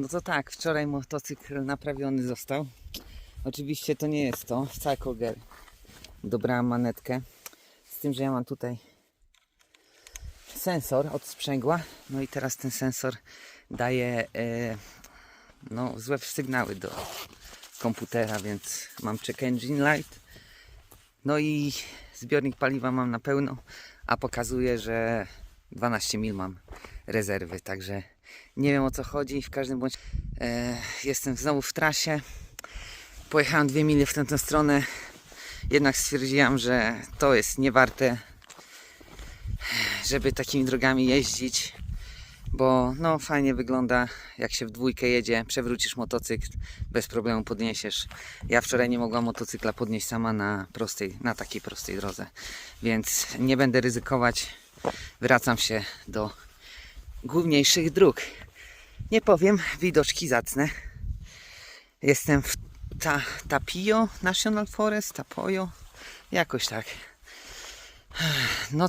No to tak, wczoraj motocykl naprawiony został. Oczywiście to nie jest to, Cycle Gear. Dobrałem manetkę. Z tym, że ja mam tutaj sensor od sprzęgła. No i teraz ten sensor daje e, no, złe sygnały do komputera, więc mam check engine light. No i zbiornik paliwa mam na pełno, a pokazuje, że 12 mil mam rezerwy, także nie wiem o co chodzi. W każdym bądź e, jestem znowu w trasie. Pojechałem dwie mile w tę stronę, jednak stwierdziłam, że to jest niewarte, żeby takimi drogami jeździć, bo no fajnie wygląda, jak się w dwójkę jedzie, przewrócisz motocykl, bez problemu podniesiesz. Ja wczoraj nie mogłam motocykla podnieść sama na prostej, na takiej prostej drodze, więc nie będę ryzykować. Wracam się do główniejszych dróg. Nie powiem, widoczki zacne. Jestem w ta, Tapio National Forest, Tapoyo, jakoś tak. No